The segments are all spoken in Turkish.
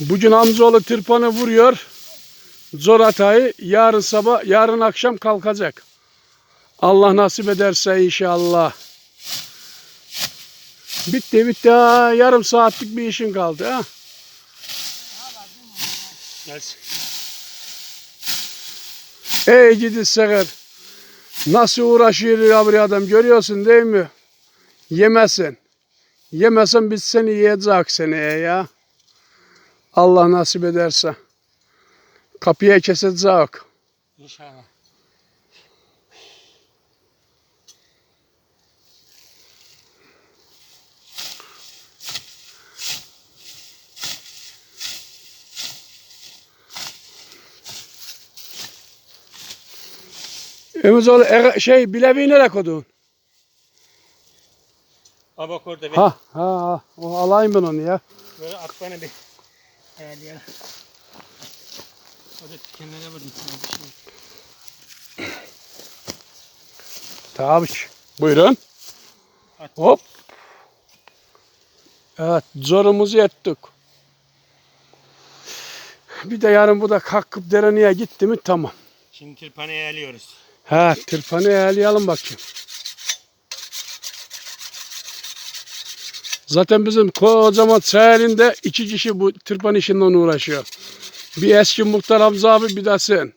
Bugün amcaoğlu tırpanı vuruyor. Zor hatayı yarın sabah, yarın akşam kalkacak. Allah nasip ederse inşallah. Bitti bitti ha. Yarım saatlik bir işin kaldı ha. Ey gidi sefer. Nasıl uğraşıyor ya adam görüyorsun değil mi? Yemesin. Yemesen biz seni yiyecek seneye ya. Allah nasip ederse. Kapıya kesecek. İnşallah. Emizoğlu e- şey bileviği nereye koydun? Ha bak orada. Ha ha ha. O alayım ben onu ya. Böyle at bana bir. Evet ya. O da kenara vurdum. Şey. Ki. Buyurun. At. Hop. Evet zorumuzu ettik. Bir de yarın bu da kalkıp dereneye gitti mi tamam. Şimdi tırpanayı alıyoruz. Ha tırpanı ayarlayalım bakayım. Zaten bizim kocaman sahilinde iki kişi bu tırpan işinden uğraşıyor. Bir eski muhtar Hamza abi bir de sen.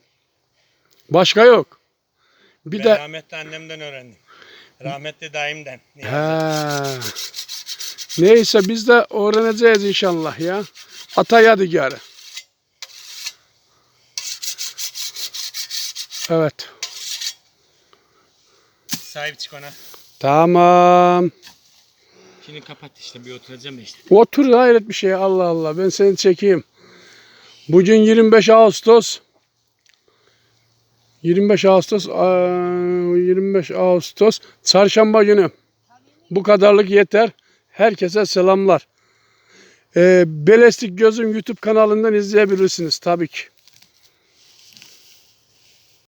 Başka yok. Bir ben de rahmetli annemden öğrendim. Rahmetli dayımdan. Ha. Neyse biz de öğreneceğiz inşallah ya. Ata yadigarı. Evet. Sahip çık ona. Tamam. Şimdi kapat işte bir oturacağım işte. Otur hayret bir şey Allah Allah ben seni çekeyim. Bugün 25 Ağustos. 25 Ağustos aa, 25 Ağustos çarşamba günü. Bu kadarlık yeter. Herkese selamlar. Ee, Belestik Gözüm YouTube kanalından izleyebilirsiniz tabii ki.